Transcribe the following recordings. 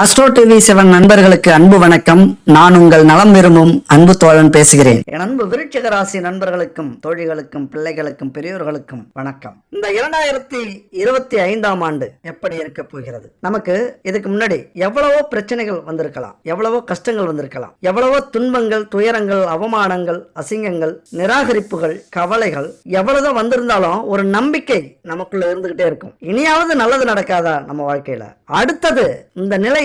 Astro TV seven நண்பர்களுக்கு அன்பு வணக்கம். நான் உங்கள் நலம் விரும்பும் அன்பு தோழன் பேசுகிறேன். என் அன்பு விருட்சிக ராசி நண்பர்களுக்கும் தோழிகளுக்கும் பிள்ளைகளுக்கும் பெரியோர்களுக்கும் வணக்கம். இந்த இரண்டாயிரத்தி இருபத்தி ஐந்தாம் ஆண்டு எப்படி இருக்க போகிறது? நமக்கு இதுக்கு முன்னாடி எவ்வளவோ பிரச்சனைகள் வந்திருக்கலாம். எவ்வளவோ கஷ்டங்கள் வந்திருக்கலாம். எவ்வளவோ துன்பங்கள் துயரங்கள் அவமானங்கள் அசிங்கங்கள் நிராகரிப்புகள் கவலைகள் எவ்வளவுதான் வந்திருந்தாலும் ஒரு நம்பிக்கை நமக்குள்ள இருந்துகிட்டே இருக்கும். இனியாவது நல்லது நடக்காதா நம்ம வாழ்க்கையில? அடுத்தது இந்த நிலை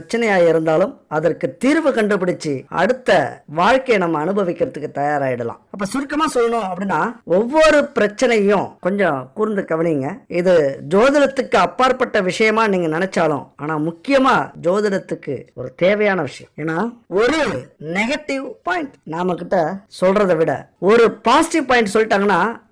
பிரச்சனையா இருந்தாலும் அதற்கு தீர்வு கண்டுபிடிச்சு அடுத்த வாழ்க்கையை நம்ம அனுபவிக்கிறதுக்கு தயாராயிடலாம். அப்ப சுருக்கமா சொல்லணும் அப்படின்னா ஒவ்வொரு பிரச்சனையும் கொஞ்சம் கூர்ந்து கவனிங்க. இது ஜோதிடத்துக்கு அப்பாற்பட்ட விஷயமா நீங்க நினைச்சாலும் ஆனா முக்கியமா ஜோதிடத்துக்கு ஒரு தேவையான விஷயம். ஏன்னா ஒரு நெகட்டிவ் பாயிண்ட் நாம கிட்ட சொல்றதை விட ஒரு பாசிட்டிவ் பாயிண்ட் சொல்லிட்டாங்கன்னா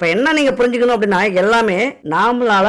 இப்போ என்ன நீங்கள் புரிஞ்சுக்கணும் அப்படின்னா எல்லாமே நாமளால்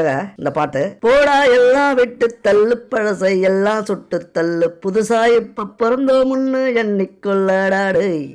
அப்படிங்கிறதுக்காக இந்த பாட்டு. போடா எல்லாம் விட்டு தள்ளு பழசை எல்லாம் சுட்டு தள்ளு. புதுசா இப்ப பிறந்த முன்னு எண்ணிக்கொள்ளடாடு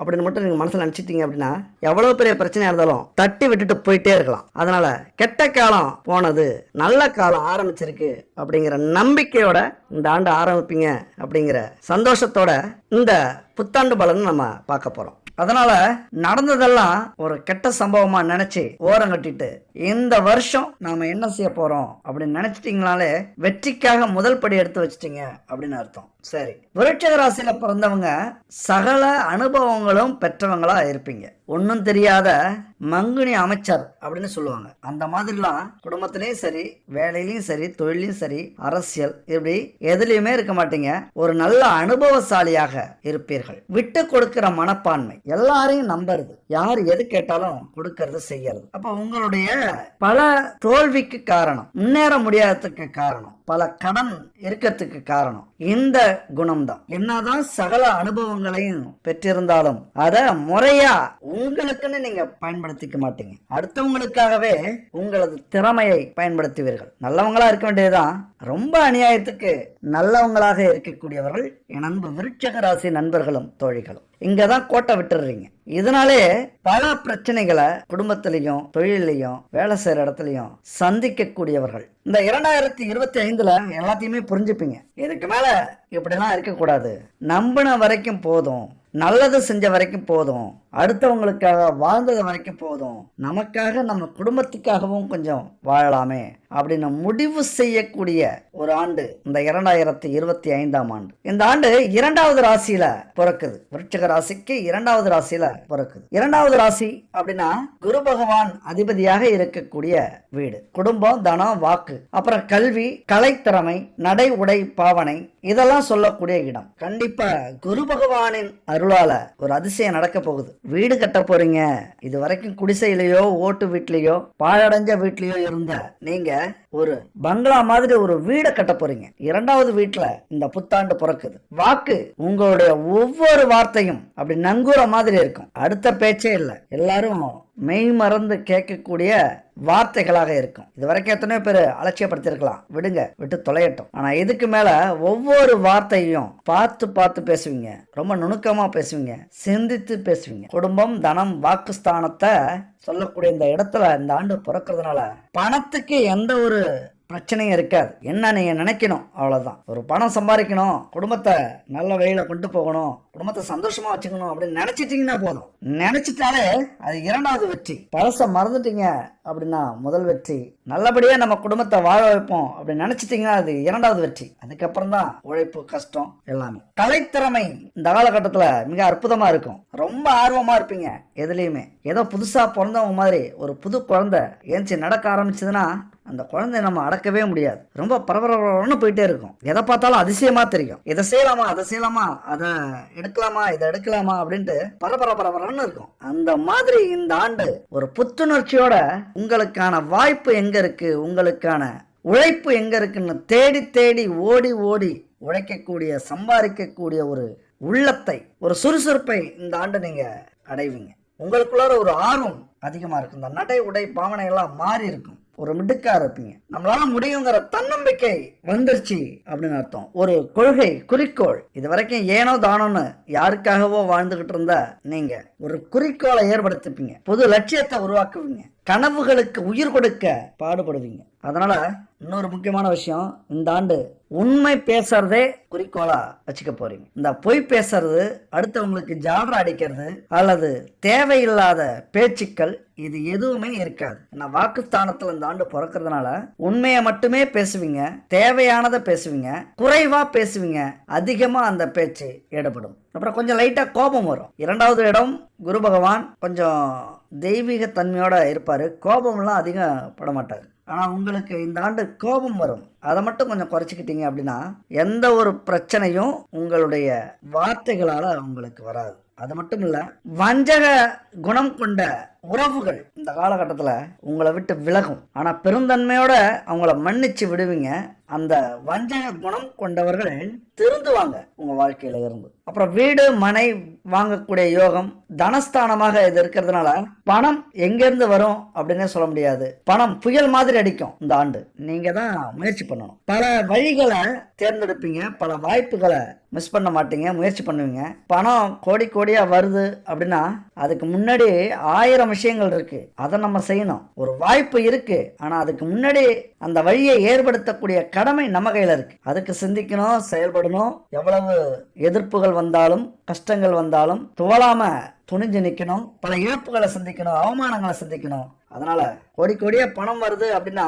அப்படின்னு மட்டும் நீங்கள் மனசில் நினச்சிட்டீங்க அப்படின்னா எவ்வளோ பெரிய பிரச்சனையாக இருந்தாலும் தட்டி விட்டுட்டு போயிட்டே இருக்கலாம். அதனால் கெட்ட காலம் போனது நல்ல காலம் ஆரம்பிச்சிருக்கு அப்படிங்கிற நம்பிக்கையோட இந்த ஆண்டு ஆரம்பிப்பீங்க அப்படிங்கிற சந்தோஷத்தோட இந்த புத்தாண்டு பலன் நம்ம பார்க்க போகிறோம் அதனால நடந்ததெல்லாம் ஒரு கெட்ட சம்பவமா நினைச்சு ஓரம் கட்டிட்டு இந்த வருஷம் நாம என்ன செய்ய போறோம் அப்படின்னு நினைச்சிட்டீங்கனாலே வெற்றிக்காக முதல் படி எடுத்து வச்சிட்டீங்க அப்படின்னு அர்த்தம். சரி. விருட்சக ராசியில பிறந்தவங்க சகல அனுபவங்களும் பெற்றவங்களா இருப்பீங்க. ஒன்றும் தெரியாத மங்குனி அமைச்சர் அப்படின்னு சொல்லுவாங்க. அந்த மாதிரிலாம் குடும்பத்திலையும் சரி வேலையிலையும் சரி தொழிலையும் சரி அரசியல் இப்படி எதுலையுமே இருக்க மாட்டீங்க. ஒரு நல்ல அனுபவசாலியாக இருப்பீர்கள். விட்டு கொடுக்கிற மனப்பான்மை எல்லாரையும் நம்புறது. யார் எது கேட்டாலும் கொடுக்கறது செய்யறது. அப்ப உங்களுடைய பல தோல்விக்கு காரணம் முன்னேற முடியாததுக்கு காரணம் பல கடன் இருக்கிறதுக்கு காரணம் இந்த குணம்தான். என்னதான் சகல அனுபவங்களையும் பெற்றிருந்தாலும் அத முறையா உங்களுக்குன்னு நீங்க பயன்படுத்திக்க மாட்டீங்க. அடுத்தவங்களுக்காகவே உங்களது திறமையை பயன்படுத்துவீர்கள். நல்லவங்களா இருக்க வேண்டியதுதான். ரொம்ப அநியாயத்துக்கு நல்லவங்களாக இருக்கக்கூடியவர்கள் என் அன்பு விருட்சக ராசி நண்பர்களும் தோழிகளும். இங்கதான் கோட்டை விட்டுடுறீங்க இதனாலே பல பிரச்சனைகளை குடும்பத்திலையும் தொழிலையும் வேலை செய்யற இடத்துலையும் சந்திக்கக்கூடியவர்கள். இந்த இரண்டாயிரத்தி இருபத்தி ஐந்துல எல்லாத்தையுமே புரிஞ்சுப்பீங்க. இதுக்கு மேல இப்படிலாம் இருக்கக்கூடாது. நம்பின வரைக்கும் போதும். நல்லது செஞ்ச வரைக்கும் போதும். அடுத்தவங்களுக்காக வாழ்ந்தது வரைக்கும் போதும். நமக்காக நம்ம குடும்பத்துக்காகவும் கொஞ்சம் வாழலாமே அப்படின்னு முடிவு செய்யக்கூடிய ஒரு ஆண்டு இந்த இரண்டாயிரத்தி இருபத்தி ஐந்தாம் ஆண்டு. இந்த ஆண்டு இரண்டாவது ராசியில பிறக்குது. விருட்சக ராசிக்கு இரண்டாவது ராசியில பிறக்குது. இரண்டாவது ராசி அப்படின்னா குரு பகவான் அதிபதியாக இருக்கக்கூடிய வீடு. குடும்பம் தனம் வாக்கு. அப்புறம் கல்வி கலைத்திறமை நடை உடை பாவனை இதெல்லாம் சொல்லக்கூடிய இடம். கண்டிப்பா குரு பகவானின் அருளால ஒரு அதிசயம் நடக்க போகுது. வீடு கட்ட போறீங்க. இது வரைக்கும் குடிசையிலயோ ஓட்டு வீட்லயோ பாழடைஞ்ச வீட்லயோ இருந்த நீங்க ஒரு பங்களா மாதிரி ஒரு வீடை கட்ட போறீங்க. இரண்டாவது வீட்டுல இந்த புத்தாண்டு பிறக்குது. வாக்கு உங்களுடைய ஒவ்வொரு வார்த்தையும் அப்படி நங்கூர மாதிரி இருக்கும். அடுத்த பேச்சே இல்லை. எல்லாரும் மெய் மறந்து கேட்கக்கூடிய வார்த்தைகளாக இருக்கும். இது வரைக்கும் எத்தனையோ பேர் அலட்சியப்படுத்திருக்கலாம் விடுங்க விட்டு தொலையட்டும். ஆனால் இதுக்கு மேலே ஒவ்வொரு வார்த்தையும் பார்த்து பார்த்து பேசுவீங்க. ரொம்ப நுணுக்கமாக பேசுவீங்க. சிந்தித்து பேசுவீங்க. குடும்பம் தனம் வாக்குஸ்தானத்தை சொல்லக்கூடிய இந்த இடத்துல இந்த ஆண்டு பிறக்கிறதுனால பணத்துக்கு எந்த ஒரு பிரச்சனையும் இருக்காது. என்ன நீங்கள் நினைக்கணும்? அவ்வளோதான் ஒரு பணம் சம்பாதிக்கணும். குடும்பத்தை நல்ல வழியில் கொண்டு போகணும். குடும்பத்தை சந்தோஷமா வச்சுக்கணும் அப்படின்னு நினைச்சிட்டீங்கன்னா போதும். நினைச்சிட்டாலே அது இரண்டாவது வெற்றி. பழச மறந்துட்டீங்க அப்படின்னா முதல் வெற்றி. நல்லபடியா நம்ம குடும்பத்தை வாழ வைப்போம் அப்படின்னு நினைச்சிட்டீங்கன்னா அது இரண்டாவது வெற்றி. அதுக்கப்புறம் தான் உழைப்பு கஷ்டம் எல்லாமே. கலைத்திறமை இந்த காலகட்டத்துல மிக அற்புதமா இருக்கும். ரொம்ப ஆர்வமா இருப்பீங்க எதுலேயுமே. ஏதோ புதுசா பிறந்தவங்க மாதிரி ஒரு புது குழந்தை ஏஞ்சி நடக்க ஆரம்பிச்சதுன்னா அந்த குழந்தைய நம்ம அடக்கவே முடியாது. ரொம்ப பரபரன்னு போயிட்டே இருக்கும். எதை பார்த்தாலும் அதிசயமா தெரியும். இதை செய்யலாமா அதை செய்யலாமா அதை எடுக்கலாமா இதை எடுக்கலாமா அப்படின்ட்டு பரபர பரபரன்னு இருக்கும். அந்த மாதிரி இந்த ஆண்டு ஒரு புத்துணர்ச்சியோட உங்களுக்கான வாய்ப்பு எங்க இருக்கு உங்களுக்கான உழைப்பு எங்க இருக்குன்னு தேடி தேடி ஓடி ஓடி உழைக்கக்கூடிய சம்பாதிக்கக்கூடிய ஒரு உள்ளத்தை ஒரு சுறுசுறுப்பை இந்த ஆண்டு நீங்க அடைவீங்க. உங்களுக்குள்ளார ஒரு ஆர்வம் அதிகமாக இருக்கும். இந்த நடை உடை பாவனை எல்லாம் மாறி இருக்கும். ஒரு மிடுக்கா இருப்பீங்க. நம்மளால முடியுங்கிற தன்னம்பிக்கை வந்துருச்சு அப்படின்னு அர்த்தம். ஒரு கொள்கை குறிக்கோள். இது வரைக்கும் ஏனோ தானோன்னு யாருக்காகவோ வாழ்ந்துகிட்டு இருந்த நீங்க ஒரு குறிக்கோளை ஏற்படுத்திப்பீங்க. புது லட்சியத்தை உருவாக்குவீங்க. கனவுகளுக்கு உயிர் கொடுக்க பாடுபடுவீங்க. அதனால இன்னொரு முக்கியமான விஷயம் இந்த ஆண்டு உண்மை பேசுறதே குறிக்கோளா வச்சுக்க போறீங்க. இந்த பொய் பேசுறது அடுத்தவங்களுக்கு ஜாலரா அடிக்கிறது அல்லது தேவையில்லாத பேச்சுக்கள் இது எதுவுமே இருக்காது. நான் வாக்குஸ்தானத்தில் இந்த ஆண்டு பிறக்கிறதுனால உண்மையை மட்டுமே பேசுவீங்க தேவையானதை பேசுவீங்க குறைவா பேசுவீங்க அதிகமா அந்த பேச்சு ஈடுபடும். அப்புறம் கொஞ்சம் லைட்டா கோபம் வரும். இரண்டாவது இடம் குரு பகவான் கொஞ்சம் தெய்வீக தன்மையோட இருப்பாரு. கோபம்லாம் அதிகம் பட மாட்டார் ஆனால் உங்களுக்கு இந்த ஆண்டு கோபம் வரும். அதை மட்டும் கொஞ்சம் குறைச்சிக்கிட்டீங்க அப்படின்னா எந்த ஒரு பிரச்சனையும் உங்களுடைய வார்த்தைகளால் உங்களுக்கு வராது. அது மட்டும் இல்லை வஞ்சக குணம் கொண்ட உறவுகள் இந்த காலகட்டத்தில் உங்களை விட்டு விலகும். ஆனால் பெருந்தன்மையோட அவங்கள மன்னிச்சு விடுவீங்க. அந்த வஞ்சக குணம் கொண்டவர்கள் திருந்துவாங்க உங்கள் வாழ்க்கையில் இருந்து. அப்புறம் வீடு மனை வாங்கக்கூடிய யோகம் தனஸ்தானமாக இது இருக்கிறதுனால பணம் எங்கேருந்து வரும் அப்படின்னே சொல்ல முடியாது. பணம் புயல் மாதிரி அடிக்கும் இந்த ஆண்டு. நீங்கள் தான் முயற்சி பண்ணணும். பல வழிகளை தேர்ந்தெடுப்பீங்க. பல வாய்ப்புகளை மிஸ் பண்ண மாட்டீங்க. முயற்சி பண்ணுவீங்க. பணம் கோடி கோடியாக வருது அப்படின்னா அதுக்கு முன்னாடி ஆயிரம் விஷயங்கள் இருக்கு. அதை நம்ம செய்யணும். ஒரு வாய்ப்பு இருக்கு. ஆனா அதுக்கு முன்னாடி அந்த வழியை ஏற்படுத்தக்கூடிய கடமை நம்ம கையில இருக்கு. அதுக்கு சிந்திக்கணும் செயல்படணும். எவ்வளவு எதிர்ப்புகள் வந்தாலும் கஷ்டங்கள் வந்தாலும் துவளாம துணிஞ்சு நிக்கணும். பல இழப்புகளை சந்திக்கணும் அவமானங்களை சந்திக்கணும். அதனால கோடி கோடியே பணம் வருது அப்படின்னா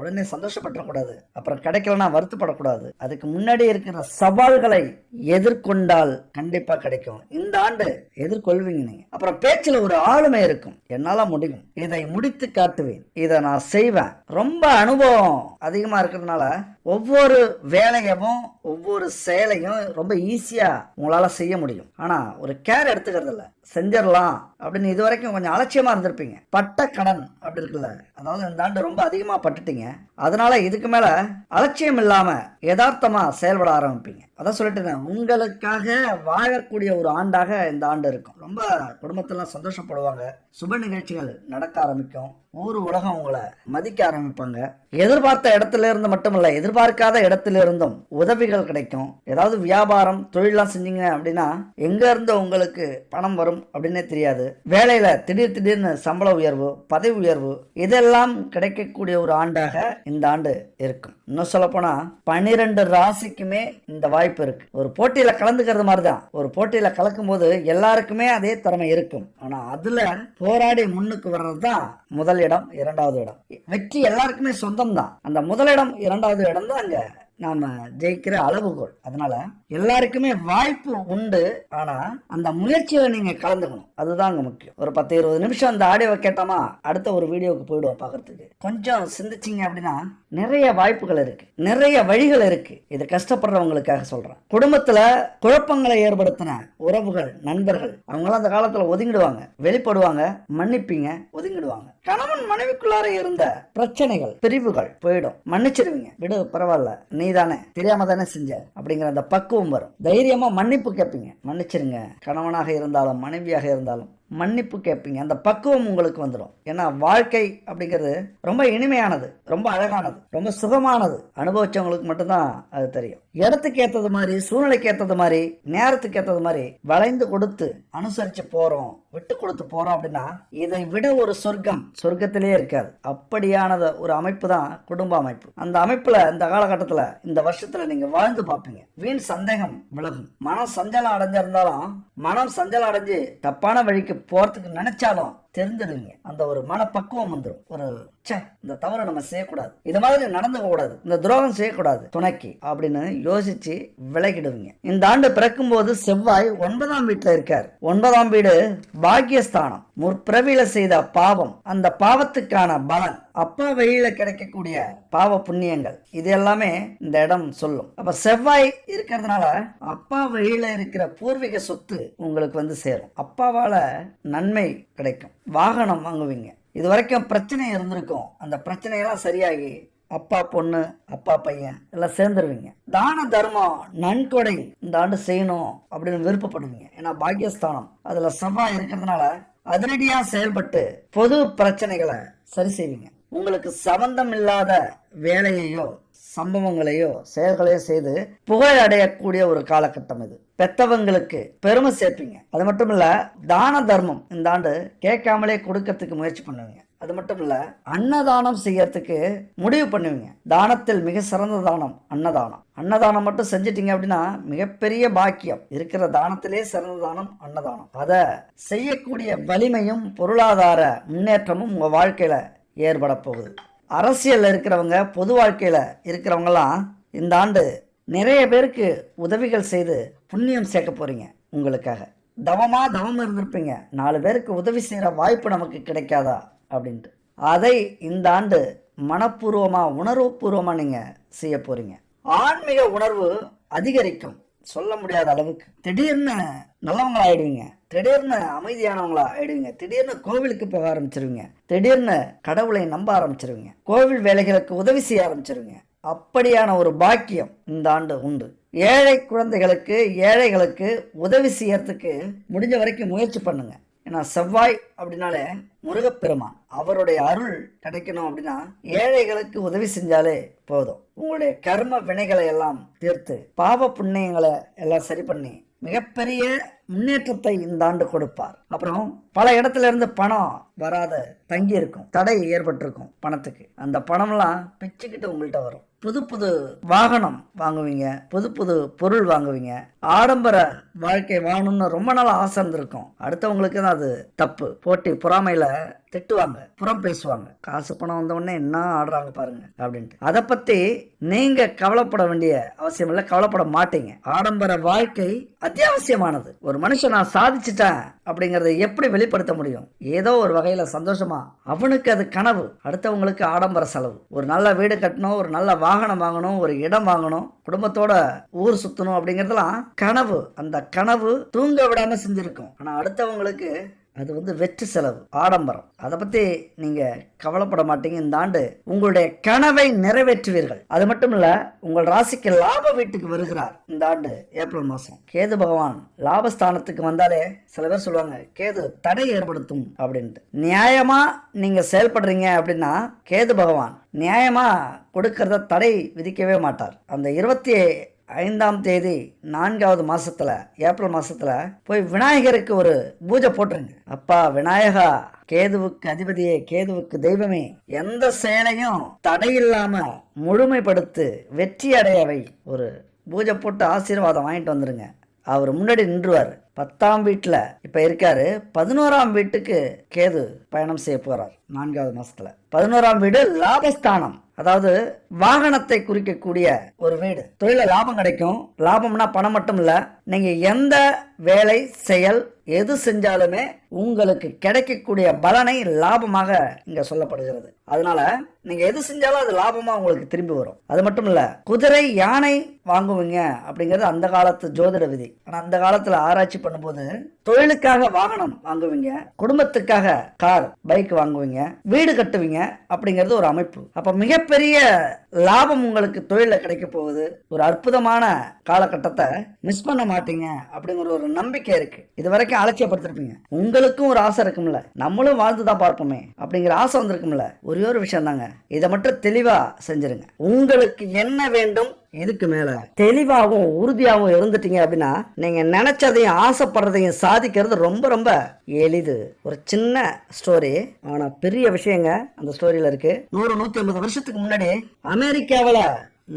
உடனே சந்தோஷப்படக்கூடாது அப்புறம் கிடைக்கலன்னா வருத்தப்படக்கூடாது. அதுக்கு முன்னாடி இருக்கிற சவால்களை எதிர்கொண்டால் கண்டிப்பா கிடைக்கும். இந்த ஆண்டு எதிர்கொள்வீங்க நீங்க. அப்புறம் பேச்சுல ஒரு ஆளுமை இருக்கும். என்னால முடியும். இதை முடித்து காட்டுவேன். இதை நான் செய்வேன். ரொம்ப அனுபவம் அதிகமா இருக்கிறதுனால ஒவ்வொரு வேலையவும் ஒவ்வொரு செயலையும் ரொம்ப ஈஸியாக உங்களால் செய்ய முடியும். ஆனால் ஒரு கேர் எடுத்துக்கிறது இல்லை. செஞ்சிடலாம் அப்படின்னு இது வரைக்கும் கொஞ்சம் அலட்சியமாக இருந்திருப்பீங்க. பட்ட கடன் அப்படி இருக்குல்ல. அதாவது இந்த ஆண்டு ரொம்ப அதிகமாக பட்டுட்டீங்க. அதனால் இதுக்கு மேலே அலட்சியம் இல்லாமல் யதார்த்தமாக செயல்பட ஆரம்பிப்பீங்க. அதான் சொல்லிட்டு உங்களுக்காக வாழக்கூடிய ஒரு ஆண்டாக இந்த ஆண்டு இருக்கும். ரொம்ப குடும்பத்தெல்லாம் சந்தோஷப்படுவாங்க. சுப நிகழ்ச்சிகள் நடக்க ஆரம்பிக்கும். ஊர் உலகம் உங்களை மதிக்க ஆரம்பிப்பாங்க. எதிர்பார்த்த இடத்துல இருந்து மட்டுமல்ல எதிர்பார்க்காத இடத்துல இருந்தும் உதவிகள் உதவிகள் கிடைக்கும். ஏதாவது வியாபாரம் தொழிலாம் செஞ்சீங்க அப்படின்னா எங்க இருந்து உங்களுக்கு பணம் வரும் அப்படின்னே தெரியாது. வேலையில திடீர் திடீர்னு சம்பள உயர்வு பதவி உயர்வு இதெல்லாம் கிடைக்கக்கூடிய ஒரு ஆண்டாக இந்த ஆண்டு இருக்கும். இன்னும் சொல்ல போனா பன்னிரெண்டு ராசிக்குமே இந்த வாய்ப்பு இருக்கு. ஒரு போட்டியில் கலந்துக்கிறது மாதிரி தான் ஒரு போட்டியில் கலக்கும் போது எல்லாருக்குமே அதே திறமை இருக்கும். ஆனால் அதில் போராடி முன்னுக்கு வர்றது தான் முதல் இடம் இரண்டாவது இடம். வெற்றி எல்லாருக்குமே சொந்தம் தான் அந்த முதலிடம் இரண்டாவது இடம் தான் அங்கே. நாம ஜெயிக்கிற அளவுகோல். அதனால எல்லாருக்குமே வாய்ப்பு உண்டு. ஆனா அந்த முயற்சியில நீங்க கலந்துக்கணும். அதுதான் அங்க முக்கியம். ஒரு பத்து இருபது நிமிஷம் அந்த ஆடியோவை கேட்டோமா அடுத்த ஒரு வீடியோவுக்கு போயிடுவோம் பார்க்கறதுக்கு. கொஞ்சம் சிந்திச்சிங்க அப்படின்னா நிறைய வாய்ப்புகள் இருக்கு. நிறைய வழிகள் இருக்கு. இது கஷ்டப்படுறவங்களுக்காக சொல்றேன். குடும்பத்துல குழப்பங்களை ஏற்படுத்தின உறவுகள் நண்பர்கள் அவங்களாம் அந்த காலத்துல ஒதுங்கிடுவாங்க. வெளிப்படுவாங்க மன்னிப்பீங்க ஒதுங்கிடுவாங்க. கணவன் மனைவிக்குள்ளார இருந்த பிரச்சனைகள் பிரிவுகள் போயிடும். மன்னிச்சிடுவீங்க விடு பரவாயில்ல. நீ தானே தெரியாம தானே செஞ்ச. அப்படிங்கிற அந்த பக்குவம் வரும். தைரியமா மன்னிப்பு கேட்பீங்க. மன்னிச்சிருங்க. கணவனாக இருந்தாலும் மனைவியாக இருந்தாலும் மன்னிப்பு கேட்பீங்க. அந்த பக்குவம் உங்களுக்கு வந்துடும் ஏன்னா வாழ்க்கை அப்படிங்கிறது ரொம்ப இனிமையானது ரொம்ப அழகானது ரொம்ப சுகமானது. அனுபவிச்சவங்களுக்கு மட்டும்தான் அது தெரியும். இடத்துக்கு ஏற்றது மாதிரி சூழ்நிலைக்கு ஏற்றது மாதிரி நேரத்துக்கு ஏற்றது மாதிரி வளைந்து கொடுத்து அனுசரித்து போகிறோம் விட்டு கொடுத்து போகிறோம் அப்படின்னா இதை விட ஒரு சொர்க்கம். சொர்க்கத்திலே இருக்காது. அப்படியானது ஒரு அமைப்பு தான் குடும்ப அமைப்பு. அந்த அமைப்பில் இந்த காலகட்டத்தில் இந்த வருஷத்தில் நீங்கள் வாழ்ந்து பார்ப்பீங்க. வீண் சந்தேகம் விலகும். மனம் சஞ்சலம் அடைஞ்சிருந்தாலும் மனம் சஞ்சலம் அடைஞ்சு தப்பான வழிக்கு போகிறதுக்கு நினைச்சாலும் தெரிஞ்சிடுவீங்க. அந்த ஒரு மனப்பக்குவம் வந்துடும் ஒரு ச்சே இந்த தவறை நம்ம செய்யக்கூடாது. இது மாதிரி நடந்துக்க கூடாது. இந்த துரோகம் செய்யக்கூடாது. துணைக்கு அப்படின்னு யோசிச்சு விலகிடுவீங்க. இந்த ஆண்டு பிறக்கும் போது செவ்வாய் ஒன்பதாம் வீட்டில் இருக்கார். ஒன்பதாம் வீடு பாக்கியஸ்தானம். முற்பிறவியில செய்த பாவம் அந்த பாவத்துக்கான பலன். அப்பா வெளியில கிடைக்கக்கூடிய பாவ புண்ணியங்கள். இது எல்லாமே இந்த இடம் சொல்லும். அப்ப செவ்வாய் இருக்கிறதுனால அப்பா வெளியில இருக்கிற பூர்வீக சொத்து உங்களுக்கு வந்து சேரும். அப்பாவால நன்மை கிடைக்கும். வாகனம் வாங்குவீங்க. இது வரைக்கும் பிரச்சனை இருந்திருக்கும். அந்த பிரச்சனையெல்லாம் சரியாகி அப்பா பொண்ணு அப்பா பையன் எல்லாம் சேர்ந்துருவீங்க. தான தர்மம் நன்கொடை இந்த ஆண்டு செய்யணும் அப்படின்னு விருப்பப்படுவீங்க. ஏன்னா பாக்கியஸ்தானம். அதுல செவ்வாய் இருக்கிறதுனால அதிரடியா செயல்பட்டு பொது பிரச்சனைகளை சரி செய்வீங்க. உங்களுக்கு சம்பந்தம் இல்லாத வேலையையோ சம்பவங்களையோ செயல்களையோ செய்து புகழ் அடையக்கூடிய ஒரு காலகட்டம் இது. பெத்தவங்களுக்கு பெருமை சேர்ப்பீங்க. அது மட்டும் இல்ல தான தர்மம் இந்த ஆண்டு கேட்காமலே கொடுக்கறதுக்கு முயற்சி பண்ணுவீங்க. அது மட்டும் இல்ல அன்னதானம் செய்யறதுக்கு முடிவு பண்ணுவீங்க. தானத்தில் மிக சிறந்த தானம் அன்னதானம். அன்னதானம் மட்டும் செஞ்சிட்டீங்க அப்படின்னா மிகப்பெரிய பாக்கியம். இருக்கிற தானத்திலே சிறந்த தானம் அன்னதானம். அதை செய்யக்கூடிய வலிமையும் பொருளாதார முன்னேற்றமும் உங்க வாழ்க்கையில ஏற்பட போகுது. அரசியல்ல இருக்கிறவங்க பொது வாழ்க்கையில இருக்கிறவங்கலாம் இந்த ஆண்டு நிறைய பேருக்கு உதவிகள் செய்து புண்ணியம் சேர்க்க போறீங்க உங்களுக்காக. தவமா தவம் இருந்திருப்பீங்க. நாலு பேருக்கு உதவி செய்யற வாய்ப்பு நமக்கு கிடைக்காதா? அப்படின்ட்டு. அதை இந்த ஆண்டு மனப்பூர்வமாக உணர்வுபூர்வமாக நீங்கள் செய்ய போகிறீங்க ஆன்மீக உணர்வு அதிகரிக்கும். சொல்ல முடியாத அளவுக்கு. திடீர்னு நல்லவங்களா ஆயிடுவீங்க திடீர்னு அமைதியானவங்களா ஆயிடுவீங்க திடீர்னு கோவிலுக்கு போக ஆரம்பிச்சிருவீங்க. திடீர்னு கடவுளை நம்ப ஆரம்பிச்சிருவீங்க. கோவில் வேலைகளுக்கு உதவி செய்ய ஆரம்பிச்சிருவீங்க. அப்படியான ஒரு பாக்கியம் இந்த ஆண்டு உண்டு. ஏழை குழந்தைகளுக்கு ஏழைகளுக்கு உதவி செய்யறதுக்கு முடிஞ்ச வரைக்கும் முயற்சி பண்ணுங்கள் ஏன்னா செவ்வாய் அப்படின்னாலே முருகப்பெருமான். அவருடைய அருள் கிடைக்கணும் அப்படின்னா ஏழைகளுக்கு உதவி செஞ்சாலே போதும். உங்களுடைய கர்ம வினைகளை எல்லாம் தீர்த்து பாவ புண்ணியங்களை எல்லாம் சரி பண்ணி மிகப்பெரிய முன்னேற்றத்தை இந்த ஆண்டு கொடுப்பார். அப்புறம் பல இடத்துல இருந்து பணம் வராத தங்கி இருக்கும். தடை ஏற்பட்டிருக்கும் பணத்துக்கு. அந்த பணம்லாம் பிச்சுக்கிட்டு உங்கள்கிட்ட வரும். புது புது வாகனம் வாங்குவீங்க புது புது பொருள் வாங்குவீங்க. ஆடம்பர வாழ்க்கை வாங்கணும்னு ரொம்ப நாள் ஆசை இருந்திருக்கும். அடுத்தவங்களுக்கு தான் அது தப்பு. போட்டி பொறாமையில திட்டுவாங்க புறம் பேசுவாங்க. காசு பணம் வந்த உடனே என்ன ஆடுறாங்க பாருங்க அப்படின்ட்டு. அதை பத்தி நீங்க கவலைப்பட வேண்டிய அவசியம் இல்லை கவலைப்பட மாட்டீங்க. ஆடம்பர வாழ்க்கை அத்தியாவசியமானது. ஒரு மனுஷன் நான் சாதிச்சிட்டேன் அப்படிங்கறத எப்படி வெளிப்படுத்த முடியும்? ஏதோ ஒரு வகையில சந்தோஷமா. அவனுக்கு அது கனவு அடுத்தவங்களுக்கு ஆடம்பர செலவு. ஒரு நல்ல வீடு கட்டணும் ஒரு நல்ல வாகனம் வாங்கணும் ஒரு இடம் வாங்கணும் குடும்பத்தோட ஊர் சுத்தணும் அப்படிங்கறதெல்லாம் கனவு. அந்த கனவு தூங்க விடாம செஞ்சிருக்கும். ஆனா அடுத்தவங்களுக்கு அது வந்து வெற்றி செலவு ஆடம்பரம். அதை பற்றி நீங்கள் கவலைப்பட மாட்டீங்க. இந்த ஆண்டு உங்களுடைய கனவை நிறைவேற்றுவீர்கள். அது மட்டும் இல்லை உங்கள் ராசிக்கு லாப வீட்டுக்கு வருகிறார். இந்த ஆண்டு ஏப்ரல் மாதம். கேது பகவான் லாபஸ்தானத்துக்கு வந்தாலே சில பேர் சொல்லுவாங்க கேது தடை ஏற்படுத்தும் அப்படின்ட்டு. நியாயமாக நீங்கள் செயல்படுறீங்க அப்படின்னா கேது பகவான் நியாயமாக கொடுக்கறத தடை விதிக்கவே மாட்டார். அந்த இருபத்தி ஐந்தாம் தேதி நான்காவது மாசத்துல ஏப்ரல் மாசத்துல போய் விநாயகருக்கு ஒரு பூஜை போட்டுருங்க. அப்பா விநாயகா கேதுவுக்கு அதிபதியே கேதுவுக்கு தெய்வமே எந்த செயலையும் தடையில்லாம முழுமைப்படுத்து வெற்றி அடையவை ஒரு பூஜை போட்டு ஆசீர்வாதம் வாங்கிட்டு வந்துருங்க. அவர் முன்னாடி நின்றுவார். பத்தாம் வீட்டில் இப்போ இருக்காரு. பதினோராம் வீட்டுக்கு கேது பயணம் செய்ய போகிறார் நான்காவது மாதத்தில் பதினோராம் வீடு லாபஸ்தானம். அதாவது வாகனத்தை குறிக்கக்கூடிய ஒரு வீடு. தொழில லாபம் கிடைக்கும். லாபம்னா பணம் மட்டும் இல்லை நீங்கள் எந்த வேலை செயல் எது செஞ்சாலுமே உங்களுக்கு கிடைக்கக்கூடிய பலனை லாபமாக இங்கே சொல்லப்படுகிறது. அதனால நீங்கள் எது செஞ்சாலும் அது லாபமாக உங்களுக்கு திரும்பி வரும். அது மட்டும் இல்லை குதிரை யானை வாங்குவீங்க அப்படிங்கிறது அந்த காலத்து ஜோதிட விதி. ஆனால் அந்த காலத்தில் ஆராய்ச்சி பண்ணும்போது தொழிலுக்காக வாகனம் வாங்குவீங்க குடும்பத்துக்காக கார் பைக் வாங்குவீங்க வீடு கட்டுவீங்க அப்படிங்கிறது ஒரு அமைப்பு. அப்ப மிகப்பெரிய லாபம் உங்களுக்கு தொழில கிடைக்க போகுது. ஒரு அற்புதமான காலகட்டத்தை மிஸ் பண்ண மாட்டீங்க அப்படிங்கிற ஒரு நம்பிக்கை இருக்கு. இது வரைக்கும் அலட்சியப்படுத்திருப்பீங்க. உங்களுக்கும் ஒரு ஆசை இருக்கும்ல. நம்மளும் வாழ்ந்து தான் பார்ப்போமே அப்படிங்கிற ஆசை வந்திருக்கும்ல. ஒரே ஒரு விஷயம் தாங்க இதை மட்டும் தெளிவா செஞ்சிருங்க. உங்களுக்கு என்ன வேண்டும்? இதுக்கு மேல? தெளிவாகவும் உறுதியாகவும் இருந்துட்டீங்க அப்படின்னா நீங்க நினைச்சதையும் ஆசைப்படுறதையும் சாதிக்கிறது ரொம்ப ரொம்ப எளிது. ஒரு சின்ன ஸ்டோரி ஆனா பெரிய விஷயங்க அந்த ஸ்டோரியில இருக்கு. நூறு நூத்தி ஐம்பது வருஷத்துக்கு முன்னாடி அமெரிக்காவில்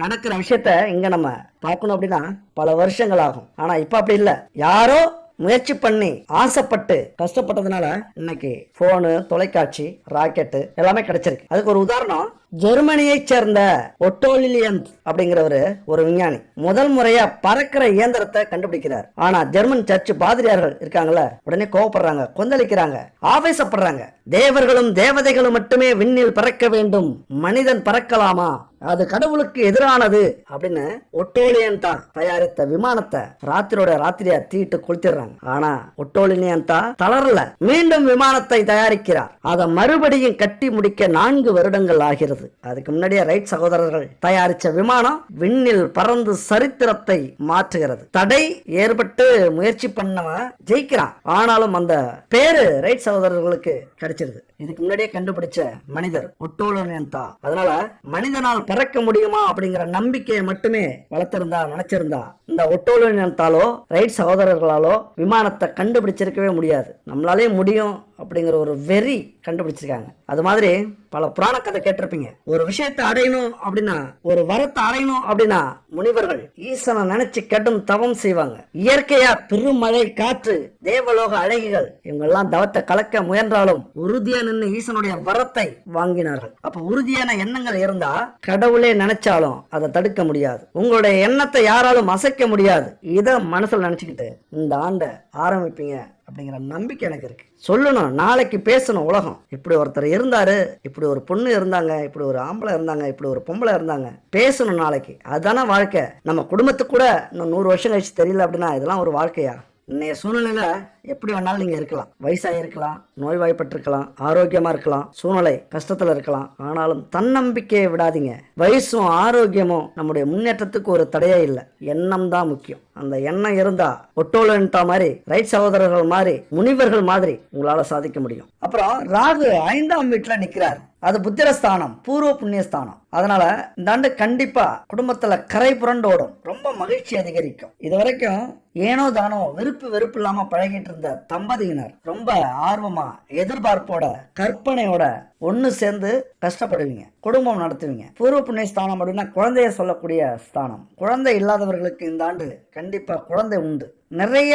நடக்கிற விஷயத்த இங்க நம்ம பார்க்கணும் அப்படின்னா பல வருஷங்கள் ஆகும் ஆனா இப்ப அப்படி இல்லை. யாரோ முயற்சி பண்ணி ஆசைப்பட்டு கஷ்டப்பட்டதுனால இன்னைக்கு போனு தொலைக்காட்சி ராக்கெட்டு எல்லாமே கிடைச்சிருக்கு. அதுக்கு ஒரு உதாரணம் ஜெர்மனியை சேர்ந்த ஒட்டோலிலியன் அப்படிங்கிறவர் ஒரு விஞ்ஞானி. முதல் முறையா பறக்கிற இயந்திரத்தை கண்டுபிடிக்கிறார். ஆனா ஜெர்மன் சர்ச் பாதிரியார்கள் இருக்காங்கல்ல உடனே கோவப்படுறாங்க கொந்தளிக்கிறாங்க ஆவேசப்படுறாங்க. தேவர்களும் தேவதைகளும் மட்டுமே விண்ணில் பறக்க வேண்டும். மனிதன் பறக்கலாமா? அது கடவுளுக்கு எதிரானது அப்படின்னு ஒட்டோலியன் தான் தயாரித்த விமானத்தை ராத்திரியோட ராத்திரியா தீட்டு கொளுத்திடுறாங்க. ஆனா ஒட்டோலினியன் தான் தளரல. மீண்டும் விமானத்தை தயாரிக்கிறார். அதை மறுபடியும் கட்டி முடிக்க நான்கு வருடங்கள் ஆகிறது. அதுக்கு முன்னாடியே ரைட் சகோதரர்கள் தயாரிச்ச விமானம் விண்ணில் பறந்து சரித்திரத்தை மாற்றுகிறது. தடை ஏற்பட்டு முயற்சி பண்ணவன் ஜெயிக்கிறான். ஆனாலும் அந்த பேரு ரைட் சகோதரர்களுக்கு கிடைச்சிருது இதுக்கு முன்னாடியே கண்டுபிடிச்ச மனிதர் ஒட்டோலோனியன்தா அதனால மனிதனால் பறக்க முடியுமா அப்படிங்கிற நம்பிக்கையை மட்டுமே வளர்த்திருந்தா நினைச்சிருந்தா இந்த ஒட்டோலோனியன்தாலோ ரைட் சகோதரர்களாலோ விமானத்தை கண்டுபிடிச்சிருக்கவே முடியாது. நம்மளாலே முடியும் அப்படிங்கிற ஒரு வெறி கண்டுபிடிச்சிருக்காங்க. அது மாதிரி பல புராண கதை கேட்டிருப்பீங்க. ஒரு விஷயத்தை அடையணும் அப்படின்னா ஒரு வரத்தை அடையணும் அப்படின்னா முனிவர்கள் ஈசனை நினைச்சு கெட்டும் தவம் செய்வாங்க. இயற்கையா பெருமழை காற்று தேவலோக அழகிகள் இவங்கெல்லாம் தவத்தை கலக்க முயன்றாலும் உறுதியா நின்று ஈசனுடைய வரத்தை வாங்கினார்கள். அப்ப உறுதியான எண்ணங்கள் இருந்தா கடவுளே நினைச்சாலும் அதை தடுக்க முடியாது. உங்களுடைய எண்ணத்தை யாராலும் அசைக்க முடியாது. இதை மனசுல நினைச்சுக்கிட்டு இந்த ஆண்டை ஆரம்பிப்பீங்க அப்படிங்கிற நம்பிக்கை எனக்கு இருக்கு. சொல்லணும் நாளைக்கு பேசணும் உலகம். இப்படி ஒருத்தர் இருந்தாரு இப்படி ஒரு பொண்ணு இருந்தாங்க இப்படி ஒரு ஆம்பளை இருந்தாங்க இப்படி ஒரு பொம்பளை இருந்தாங்க. பேசணும் நாளைக்கு. அதுதானே வாழ்க்கை. நம்ம குடும்பத்துக்கு கூட இன்னும் நூறு வருஷம் கழிச்சு தெரியல அப்படின்னா இதெல்லாம் ஒரு வாழ்க்கையா? இன்னைய சூழ்நிலையில எப்படி வேணாலும் நீங்க இருக்கலாம். வயசாக இருக்கலாம் நோய்வாய்ப்பட்டிருக்கலாம் ஆரோக்கியமா இருக்கலாம் சூழ்நிலை கஷ்டத்தில் இருக்கலாம். ஆனாலும் தன்னம்பிக்கையை விடாதீங்க. வயசும் ஆரோக்கியமும் நம்முடைய முன்னேற்றத்துக்கு ஒரு தடையே இல்லை. எண்ணம் தான் முக்கியம். அந்த எண்ணம் இருந்தால் ஒட்டோலன்ட்டா மாதிரி ரைட் சகோதரர்கள் மாதிரி முனிவர்கள் மாதிரி உங்களால சாதிக்க முடியும். அப்புறம் ராகு ஐந்தாம் வீட்டில் நிக்கிறார். அது புத்திரஸ்தானம் பூர்வ புண்ணியஸ்தானம். அதனால இந்த ஆண்டு கண்டிப்பா குடும்பத்துல கரை புரண்டோடும் ரொம்ப மகிழ்ச்சி அதிகரிக்கும். இது வரைக்கும் ஏனோ தானோ வெறுப்பு வெறுப்பு இல்லாம பழகிட்டு இருந்த தம்பதியினர் ரொம்ப ஆர்வமா எதிர்பார்ப்போட கற்பனையோட ஒன்று சேர்ந்து கஷ்டப்படுவீங்க குடும்பம் நடத்துவீங்க. பூர்வ புண்ணிய ஸ்தானம் அப்படின்னா குழந்தைய சொல்லக்கூடிய ஸ்தானம். குழந்தை இல்லாதவர்களுக்கு இந்த ஆண்டு கண்டிப்பா குழந்தை உண்டு. நிறைய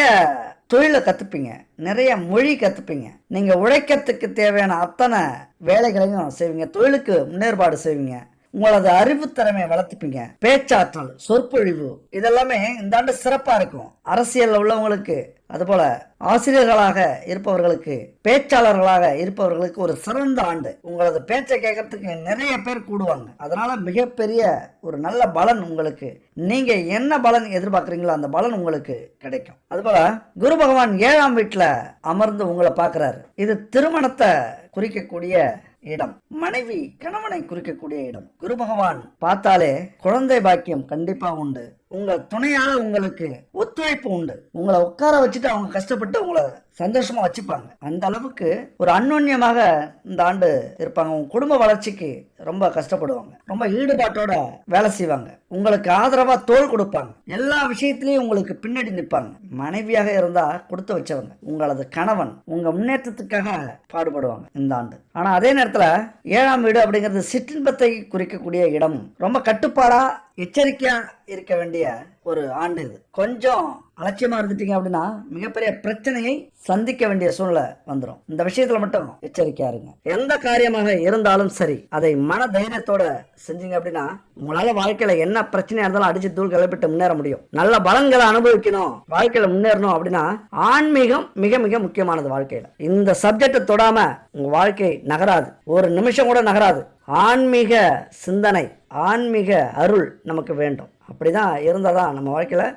தொழிலை கத்துப்பீங்க நிறைய மொழி கத்துப்பீங்க. நீங்க உழைக்கிறதுக்கு தேவையான அத்தனை வேலைகளையும் செய்வீங்க தொழிலுக்கு முன்னேற்பாடு செய்வீங்க. உங்களது அறிவுத்திறமையை வளர்த்துப்பீங்க. பேச்சாற்றல் சொற்பொழிவு இதெல்லாமே இந்த ஆண்டு சிறப்பாக இருக்கும். அரசியலில் உள்ளவங்களுக்கு அதுபோல ஆசிரியர்களாக இருப்பவர்களுக்கு பேச்சாளர்களாக இருப்பவர்களுக்கு ஒரு சிறந்த ஆண்டு. உங்களது பேச்சை கேட்கறதுக்கு நிறைய பேர் கூடுவாங்க. அதனால மிகப்பெரிய ஒரு நல்ல பலன் உங்களுக்கு. நீங்க என்ன பலன் எதிர்பார்க்குறீங்களோ அந்த பலன் உங்களுக்கு கிடைக்கும். அதுபோல குரு பகவான் ஏழாம் வீட்டில் அமர்ந்து உங்களை பார்க்குறாரு. இது திருமணத்தை குறிக்கக்கூடிய இடம். மனைவி கணவனை குறிக்கக்கூடிய இடம். குரு பகவான் பார்த்தாலே குழந்தை பாக்கியம் கண்டிப்பா உண்டு. உங்கள் துணையால் உங்களுக்கு ஒத்துழைப்பு உண்டு. உங்களை உட்கார வச்சுட்டு அவங்க கஷ்டப்பட்டு உங்களை சந்தோஷமாக வச்சுப்பாங்க. அந்த அளவுக்கு ஒரு அந்யோன்யமாக இந்த ஆண்டு இருப்பாங்க. உங்கள் குடும்ப வளர்ச்சிக்கு ரொம்ப கஷ்டப்படுவாங்க. ரொம்ப ஈடுபாட்டோட வேலை செய்வாங்க. உங்களுக்கு ஆதரவாக தோள் கொடுப்பாங்க. எல்லா விஷயத்திலையும் உங்களுக்கு பின்னாடி நிற்பாங்க. மனைவியாக இருந்தால் கொடுத்து வச்சவங்க. உங்களது கணவன் உங்கள் முன்னேற்றத்துக்காக பாடுபடுவாங்க இந்த ஆண்டு. ஆனால் அதே நேரத்தில் ஏழாம் வீடு அப்படிங்கிறது சிற்றின்பத்தை குறிக்கக்கூடிய இடம். ரொம்ப கட்டுப்பாடாக எச்சரிக்கையா இருக்க வேண்டிய ஒரு ஆண்டு இது. கொஞ்சம் அலட்சியமா இருந்துட்டீங்க அப்படின்னா மிகப்பெரிய பிரச்சனையை சந்திக்க வேண்டிய சூழ்நிலை வந்துடும் இந்த விஷயத்துல மட்டும் எச்சரிக்கையா இருங்க. எந்த காரியமாக இருந்தாலும் சரி அதை மன தைரியத்தோட செஞ்சீங்க அப்படின்னா உங்களால வாழ்க்கையில என்ன பிரச்சனையா இருந்தாலும் அடிச்சு தூள் கிளப்பிட்டு முன்னேற முடியும். நல்ல பலன்களை அனுபவிக்கணும் வாழ்க்கையில முன்னேறணும் அப்படின்னா ஆன்மீகம் மிக மிக முக்கியமானது வாழ்க்கையில. இந்த சப்ஜெக்டை தொடாம உங்க வாழ்க்கை நகராது. ஒரு நிமிஷம் கூட நகராது. ஆன்மீக சிந்தனை ஆன்மீக அருள் நமக்கு வேண்டும். அப்படி தான் இருந்தால் தான் நம்ம வாழ்க்கையில்?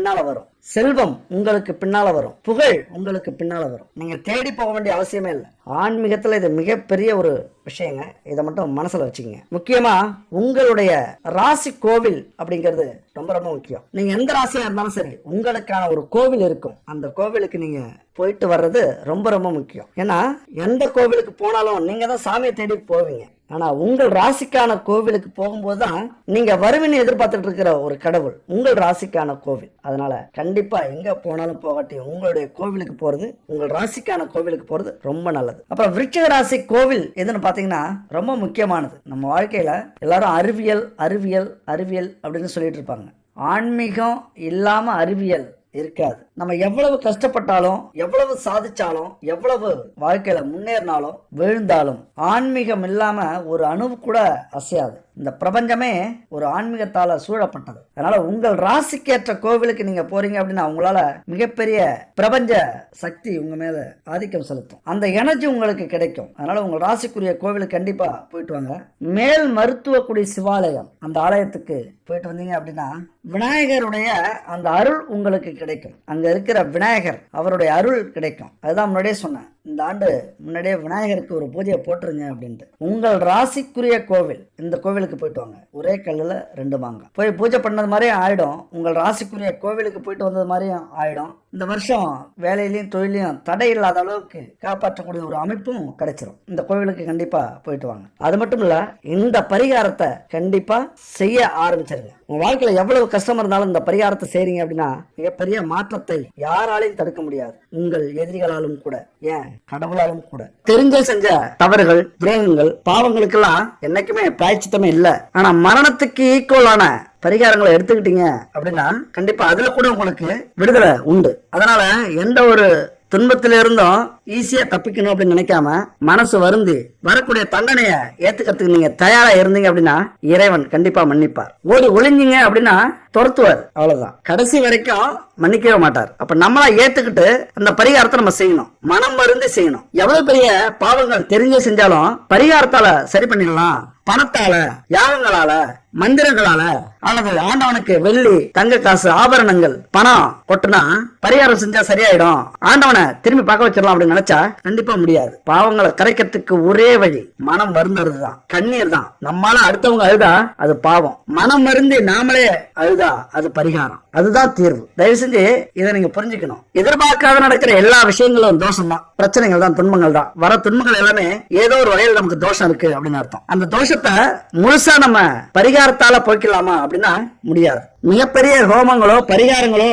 பின்னால வரும். செல்வம் உங்களுக்கு பின்னால வரும். புகழ் உங்களுக்கு பின்னால வரும். நீங்க தேடி போக வேண்டிய அவசியமே இல்லை. ஆன்மீகத்தில் இது மிகப்பெரிய ஒரு விஷயங்க. இதை மட்டும் மனசில் வச்சுக்கோங்க. முக்கியமாக உங்களுடைய ராசி கோவில் அப்படிங்கிறது ரொம்ப ரொம்ப முக்கியம். நீங்கள் எந்த ராசியாக இருந்தாலும் சரி உங்களுக்கான ஒரு கோவில் இருக்கும். அந்த கோவிலுக்கு நீங்கள் போயிட்டு வர்றது ரொம்ப ரொம்ப முக்கியம். ஏன்னா எந்த கோவிலுக்கு போனாலும் நீங்கள் தான் சாமியை தேடி போவீங்க. ஆனா உங்கள் ராசிக்கான கோவிலுக்கு போகும்போது தான் நீங்க வருவின்னு எதிர்பார்த்துட்டு இருக்கிற ஒரு கடவுள் உங்கள் ராசிக்கான கோவில். அதனால கண்டிப்பா எங்க போனாலும் போகாட்டி உங்களுடைய கோவிலுக்கு போறது உங்கள் ராசிக்கான கோவிலுக்கு போறது ரொம்ப நல்லது. அப்புறம் விருச்சிக ராசி கோவில் எதுன்னு பாத்தீங்கன்னா ரொம்ப முக்கியமானது. நம்ம வாழ்க்கையில எல்லாரும் அறிவியல் அறிவியல் அறிவியல் அப்படின்னு சொல்லிட்டு இருப்பாங்க. ஆன்மீகம் இல்லாம அறிவியல் இருக்காது. நம்ம எவ்வளவு கஷ்டப்பட்டாலும் எவ்வளவு சாதிச்சாலும் எவ்வளவு வாழ்க்கையில முன்னேறினாலும் விழுந்தாலும் ஆன்மீகம் இல்லாம ஒரு அணுவு கூட அசையாது. இந்த பிரபஞ்சமே ஒரு ஆன்மீகத்தால சூழப்பட்டது. அதனால உங்கள் ராசிக்கேற்ற கோவிலுக்கு நீங்க போறீங்க அப்படின்னா உங்களால மிகப்பெரிய பிரபஞ்ச சக்தி உங்க மேல ஆதிக்கம் செலுத்தும். அந்த எனர்ஜி உங்களுக்கு கிடைக்கும். அதனால உங்கள் ராசிக்குரிய கோவிலுக்கு கண்டிப்பா போயிட்டு வாங்க. மேல் மருத்துவக்குடி சிவாலயம் அந்த ஆலயத்துக்கு போயிட்டு வந்தீங்க அப்படின்னா விநாயகருடைய அந்த அருள் உங்களுக்கு கிடைக்கும். அங்க இருக்கிற விநாயகர் அவருடைய அருள் கிடைக்கும். அதுதான் முன்னாடியே சொன்னேன். இந்த ஆண்டு முன்னாடியே விநாயகருக்கு ஒரு பூஜையை போட்டுருங்க அப்படின்ட்டு. உங்கள் ராசிக்குரிய கோவில் இந்த கோவிலுக்கு போயிட்டு வாங்க. ஒரே கல்லில் ரெண்டு மாங்க போய் பூஜை பண்ணது மாதிரியும் ஆயிடும். உங்கள் ராசிக்குரிய கோவிலுக்கு போயிட்டு வந்தது மாதிரியும் ஆயிடும். இந்த வருஷம் வேலையிலையும் தொழிலையும் தடை இல்லாத அளவுக்கு காப்பாற்றக்கூடிய ஒரு அமைப்பும் கிடைச்சிரும். இந்த கோவிலுக்கு கண்டிப்பாக போயிட்டு வாங்க. அது மட்டும் இல்லை இந்த பரிகாரத்தை கண்டிப்பாக செய்ய ஆரம்பிச்சிருங்க. உங்கள் வாழ்க்கையில் எவ்வளவு கஷ்டம் இருந்தாலும் இந்த பரிகாரத்தை செய்கிறீங்க அப்படின்னா மிகப்பெரிய மாற்றத்தை யாராலையும் தடுக்க முடியாது. உங்கள் எதிரிகளாலும் கூட. ஏன்? கடவுளாலும் கூட. தெரிஞ்ச செஞ்ச தவறுகள் துரோகங்கள் பாவங்களுக்கெல்லாம் என்னைக்குமே பிராய்ச்சித்தமே இல்ல. ஆனா மரணத்துக்கு ஈக்குவலான பரிகாரங்களை எடுத்துக்கிட்டீங்க அப்படின்னா கண்டிப்பா அதுல கூட உங்களுக்கு விடுதலை உண்டு. அதனால எந்த ஒரு துன்பத்தில இருந்தும் ஈஸியா தப்பிக்கணும் அப்படின்னு நினைக்காம மனசு வருந்து வரக்கூடிய தண்டனைய ஏத்துக்கிறதுக்கு நீங்க தயாரா இருந்தீங்க அப்படின்னா இறைவன் கண்டிப்பா மன்னிப்பார். ஓடி ஒளிஞ்சீங்க அப்படின்னா துரத்துவார். அவ்வளவுதான். கடைசி வரைக்கும் மன்னிக்கவே மாட்டார். அப்ப நம்மளா ஏத்துக்கிட்டு அந்த பரிகாரத்தை நம்ம செய்யணும். மனம் மருந்து செய்யணும். எவ்வளவு பெரிய பாவங்கள் தெரிஞ்சு செஞ்சாலும் பரிகாரத்தால சரி பண்ணிடலாம். பணத்தால யாகங்களால மந்திரங்களால அல்லது ஆண்டவனுக்கு வெள்ளி தங்க காசு ஆபரணங்கள் பணம் கொட்டுனா பரிகாரம் செஞ்சா சரியாயிடும். ஆண்டவனை திரும்பி பார்க்க வச்சிடலாம் அப்படின்னு நினைச்சா கண்டிப்பா முடியாது. பாவங்களை கரைக்கிறதுக்கு ஒரே வழி மனம் வருந்துறது தான் கண்ணீர் தான். நம்மால அடுத்தவங்க அழுதா அது பாவம். மனம் மருந்து நாமளே அழுதா அது பரிகாரம். அதுதான் தீர்வு. தயவு செஞ்சு இதை நீங்க புரிஞ்சுக்கணும். எதிர்பார்க்காத நடக்கிற எல்லா விஷயங்களும் தோஷம் தான் பிரச்சனைகள் தான் துன்பங்கள் தான். வர துன்பங்கள் எல்லாமே ஏதோ ஒரு வகையில் நமக்கு தோஷம் இருக்கு அப்படின்னு அர்த்தம். அந்த தோஷத்தை முழுசா நம்ம பரிகாரத்தால போய்க்கலாமா அப்படின்னா முடியாது. மிகப்பெரிய ஹோமங்களோ பரிகாரங்களோ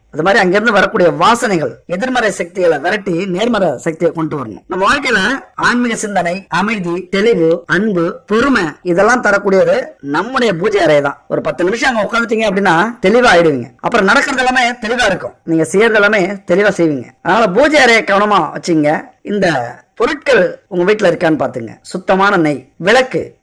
அது மாதிரி அங்கிருந்து வரக்கூடிய வாசனைகள் எதிர்மறை சக்திகளை விரட்டி நேர்மறை சக்தியை கொண்டு வரணும். நம்ம வாழ்க்கையில ஆன்மீக சிந்தனை அமைதி தெளிவு அன்பு பொறுமை இதெல்லாம் தரக்கூடியது நம்முடைய பூஜை அறை தான் ஒரு பத்து நிமிஷம் அங்க உட்காந்துட்டீங்க அப்படின்னா தெளிவா ஆயிடுவீங்க. அப்புறம் நடக்கிறது எல்லாமே தெளிவா இருக்கும். நீங்க செய்யறது எல்லாமே தெளிவா செய்வீங்க. அதனால பூஜை அறையை கவனமா வச்சுங்க. இந்த பொருட்கள் உங்க வீட்டுல இருக்கான்னு பாத்துங்க சுத்தமான நெய் விளக்கு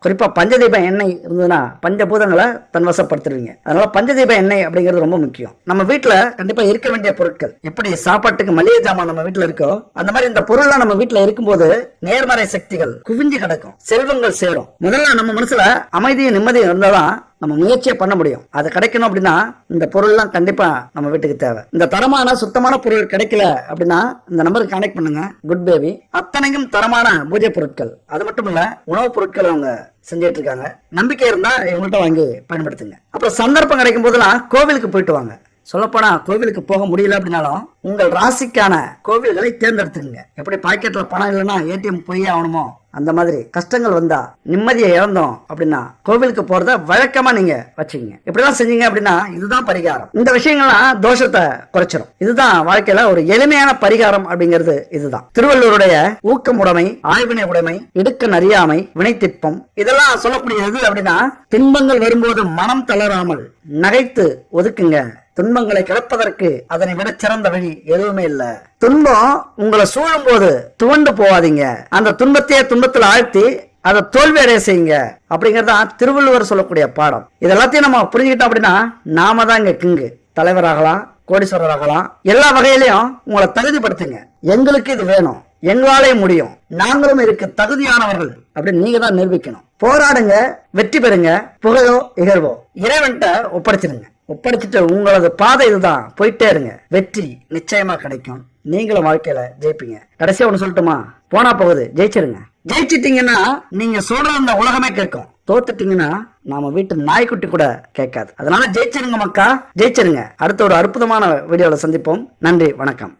குறிப்பாக பஞ்சதீப எண்ணெய் இருந்ததுன்னா பஞ்சபூதங்களை தன்வசப்படுத்துருவீங்க அதனால பஞ்சதீப எண்ணெய் அப்படிங்கிறது ரொம்ப முக்கியம். நம்ம வீட்டில் கண்டிப்பாக இருக்க வேண்டிய பொருட்கள் எப்படி சாப்பாட்டுக்கு மளிகை ஜாமான் நம்ம வீட்டில் இருக்கோ அந்த மாதிரி இந்த பொருள்லாம் நம்ம வீட்டில் இருக்கும்போது நேர்மறை சக்திகள் குவிஞ்சு கிடக்கும். செல்வங்கள் சேரும். முதல்ல நம்ம மனசுல அமைதியும் நிம்மதியும் இருந்தால்தான் நம்ம முயற்சியை பண்ண முடியும். அது கிடைக்கணும் அப்படின்னா இந்த பொருள்லாம் கண்டிப்பா நம்ம வீட்டுக்கு தேவை. இந்த தரமான சுத்தமான பொருள் கிடைக்கல அப்படின்னா இந்த நம்பருக்கு கனெக்ட் பண்ணுங்க. Good baby. அத்தனைக்கும் தரமான பூஜை பொருட்கள். அது மட்டும் இல்ல உணவுப் பொருட்கள் அவங்க செஞ்சிட்டு இருக்காங்க நம்பிக்கை இருந்தா இவங்கள்ட்ட வாங்கி பயன்படுத்துங்க. அப்புறம் சந்தர்ப்பம் கிடைக்கும் போதெல்லாம் கோவிலுக்கு போயிட்டு வாங்க. சொல்லப்போனா கோவிலுக்கு போக முடியல அப்படின்னாலும் உங்கள் ராசிக்கான கோவில்களை தேர்ந்தெடுத்துக்கங்க. எப்படி பாக்கெட்ல பணம் இல்லைன்னா ஏடிஎம் போய் ஆகணுமோ அந்த மாதிரி கஷ்டங்கள் வந்தா நிம்மதியை இழந்தோம் அப்படின்னா கோவிலுக்கு போறத வழக்கமா நீங்க வச்சுக்கங்க. இப்படிலாம் செஞ்சீங்க அப்படின்னா இதுதான் பரிகாரம். இந்த விஷயங்கள்லாம் தோஷத்தை குறைச்சிடும் இதுதான் வாழ்க்கையில ஒரு எளிமையான பரிகாரம் அப்படிங்கிறது இதுதான். திருவள்ளுவருடைய ஊக்கமுடைமை ஆய்வினை உடைமை இடுக்க அறியாமை வினைத்திற்பம் இதெல்லாம் சொல்லக்கூடியது அப்படின்னா துன்பங்கள் வரும்போது மனம் தளராமல் நகைத்து ஒதுக்குங்க. துன்பங்களை கிடப்பதற்கு அதனை விட சிறந்த வழி எதுவுமே இல்ல. துன்பம் உங்களை சூழும் போது துவண்டு போவாதீங்க அந்த துன்பத்தையே துன்பத்துல ஆழ்த்தி அதை தோல்வி அடைய செய்யுங்க அப்படிங்கறதான் திருவள்ளுவர் சொல்லக்கூடிய பாடம். இது எல்லாத்தையும் நம்ம புரிஞ்சுக்கிட்டோம் அப்படின்னா நாம தான் இங்க கிங்கு. தலைவராகலாம் கோடீஸ்வரராகலாம் எல்லா வகையிலையும் உங்களை தகுதிப்படுத்துங்க. எங்களுக்கு இது வேணும். எங்களாலே முடியும். நாங்களும் இதுக்கு தகுதியானவர்கள் அப்படின்னு நீங்க தான் நிரூபிக்கணும். போராடுங்க வெற்றி பெறுங்க புகழோ இகழ்வோ. இறைவன்கிட்ட ஒப்படைச்சிருங்க. ஒப்படைச்சிட்டு உங்களது பாதை இதுதான். போயிட்டே இருங்க. வெற்றி நிச்சயமா கிடைக்கும். நீங்களும் வாழ்க்கையில ஜெயிப்பீங்க. கடைசியா ஒண்ணு சொல்லட்டுமா? போனா போகுது. ஜெயிச்சிருங்க. ஜெயிச்சிட்டீங்கன்னா நீங்க சொல்றது இந்த உலகமே கேட்கும். தோத்துட்டீங்கன்னா நாம வீட்டு நாய்க்குட்டி கூட கேட்காது. அதனால ஜெயிச்சிருங்க மக்கா. ஜெயிச்சிருங்க. அடுத்த ஒரு அற்புதமான வீடியோல சந்திப்போம். நன்றி. வணக்கம்.